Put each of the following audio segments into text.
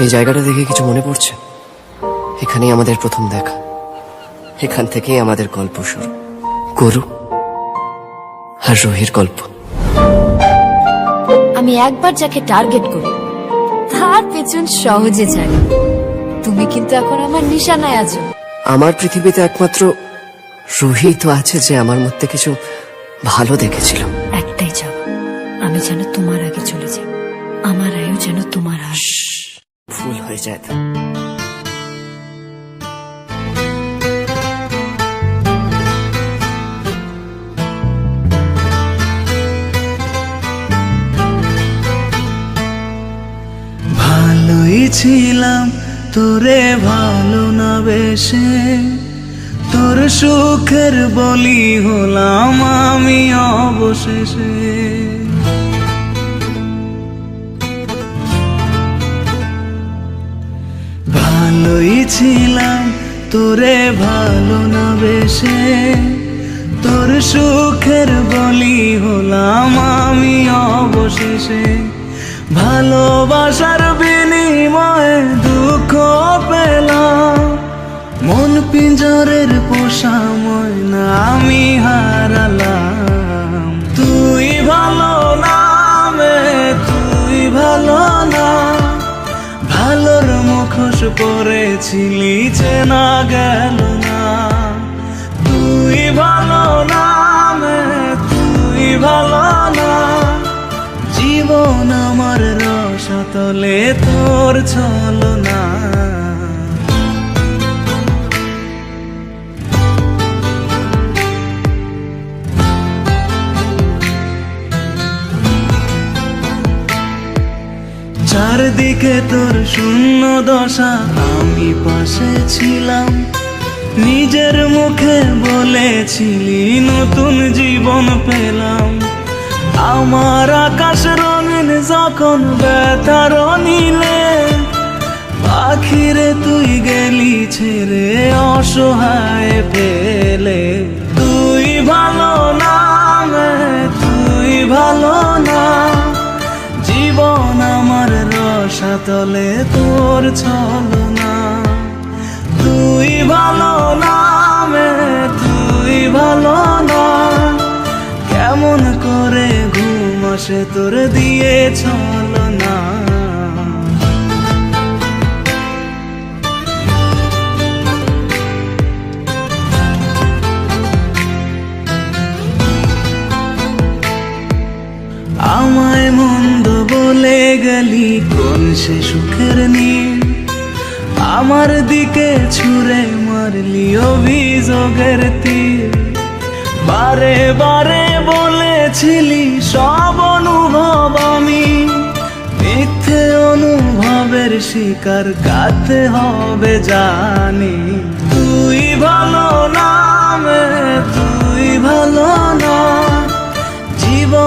এই জায়গাটা দেখে কিছু মনে পড়ছে? এখানেই আমাদের প্রথম দেখা। এখান থেকেই আমাদের গল্প শুরু। গরু আর রোহির গল্প। আমি একবার যাকে টার্গেট করি তার পেছন সহজে ছাড়ি তুমি কিন্তু এখন আমার নিশানায় আছো। আমার পৃথিবীতে একমাত্র রুহি তো আছে যে আমার মধ্যে কিছু ভালো দেখেছিল। একটাই চাও আমি যেন তোমার আগে চলে যাই। আমার আয়ু যেন তোমার আস ভুল হয়ে যায় ভালোই ছিলাম, তোরে ভালো না বেশে। তোর সুখের বলি হলাম আমি অবশেষে। ভালোই ছিলাম তোরে ভালো না বেশে তোর সুখের বলি হলাম আমি অবশেষে। ভালোবাসার বিনিময়ে দুঃখ পেলাম। মন পিঞ্জরের পোষা ময়না আমি হারালাম। মুখোশ পরেছিলি না গেল না। তুই ভালো না তুই ভালো না। জীবন আমার রসতলে তোর চল চারদিকে তোর শূন্য দশা, আমি পাশে ছিলাম। নিজের মুখে বলেছিলি, নতুন জীবন পেলাম। আমার আকাশ রঙিন যখন ব্যথার নিলে পাখিরে তুই গেলি ছেড়ে অসহায় পেলে। রসাতলে তোর ছল না তুই ভালো নামে, তুই ভালো না। কেমন করে ঘুম আসে তোর দিয়ে ছল কোন সে সুখের নীল? আমার দিকে ছুঁড়ে মারলি অভিযোগের তীর বারে বারে বলেছিলি, সব অনুভব আমি। মিথ্যে অনুভবের শিকার কাতে হবে জানি। তুই ভালো নামে তুই ভালো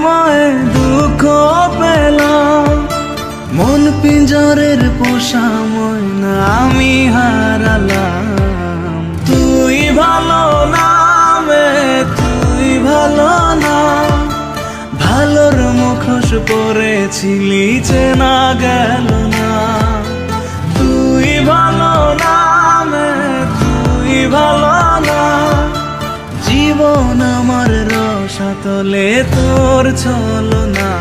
বিনিময়ে দুঃখ পেলাম। মন পিঞ্জরের পোষা ময়না আমি হারালাম। তুই ভালো নামে তুই ভালো না। ভালোর মুখোশ পরেছিলি চেনা গেল না। তুই ভালো নামে তুই ভালো না। জীবন আমার রসাতলে তোর চল না